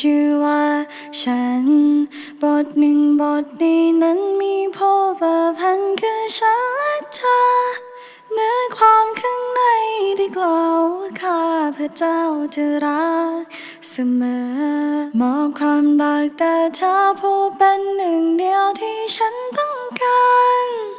ชื่อว่าฉัน บทหนึ่งบทนี้นั้นมีพ่อประพันคือฉันและเธอเนื้อความข้างในได้กล่าวข้าพระเจ้าจะรักเสมอ มอบความรักแต่เธอผู้เป็นหนึ่งเดียวที่ฉันต้องการ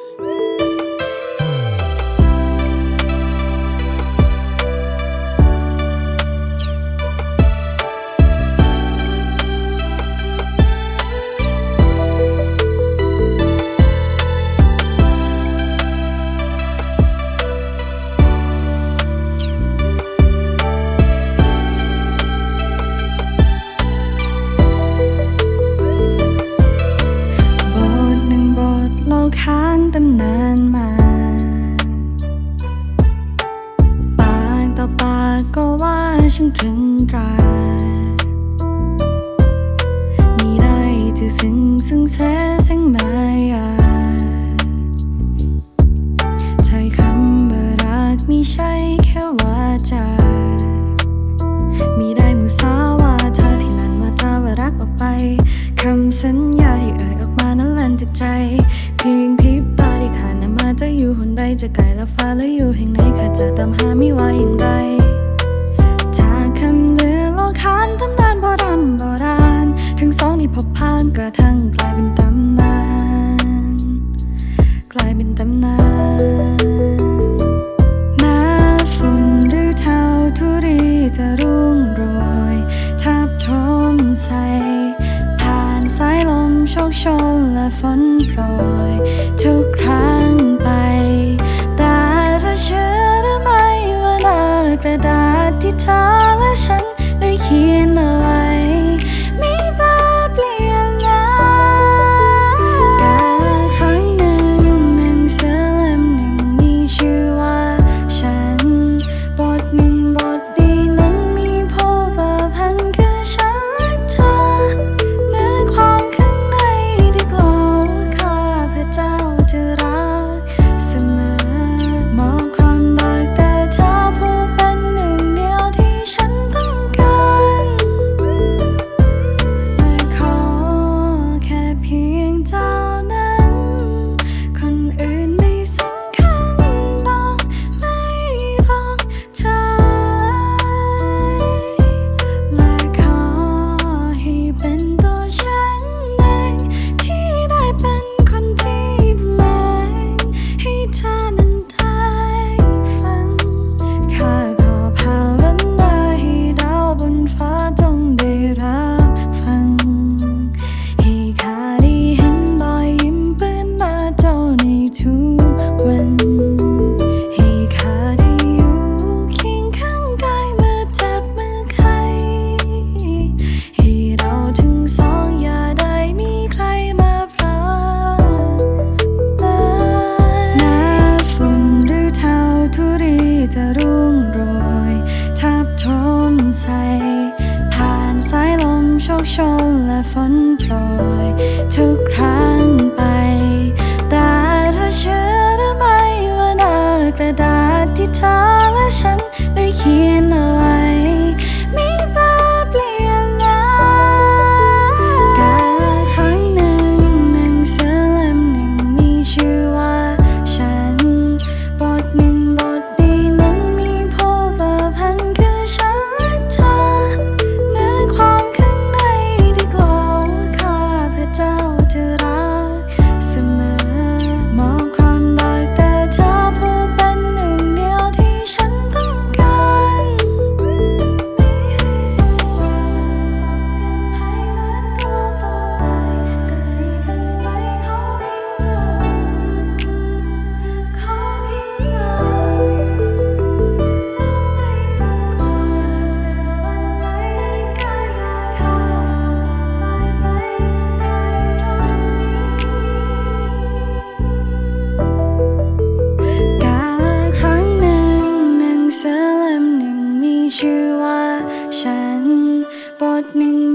ไม่ว่าอย่างไรจากคำเลือโอกหานตำนานโบราณโบราณ ทั้งสองนี่พบพานกระทั่งกลายเป็นตำนาน กลายเป็นตำนานหน้าฝนหรือเทาทุรีจะรุ่งโรยทับทมใสผ่านสายลมโชกชนและฝนโปรยทุก กระดาษที่เธอและฉันได้เขียน ชนและฝนโปรยทุกครั้ง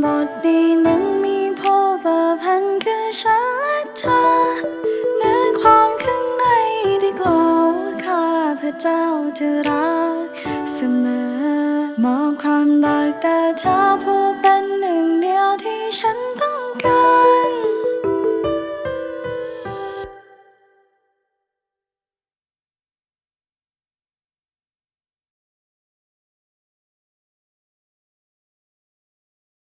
บทดีนั้นมีโพเวอร์พันคือฉันและเธอเนื้อความข้างในได้กล่าวว่าข้าพระเจ้าจะรักเสมอมอบความรักแต่เธอ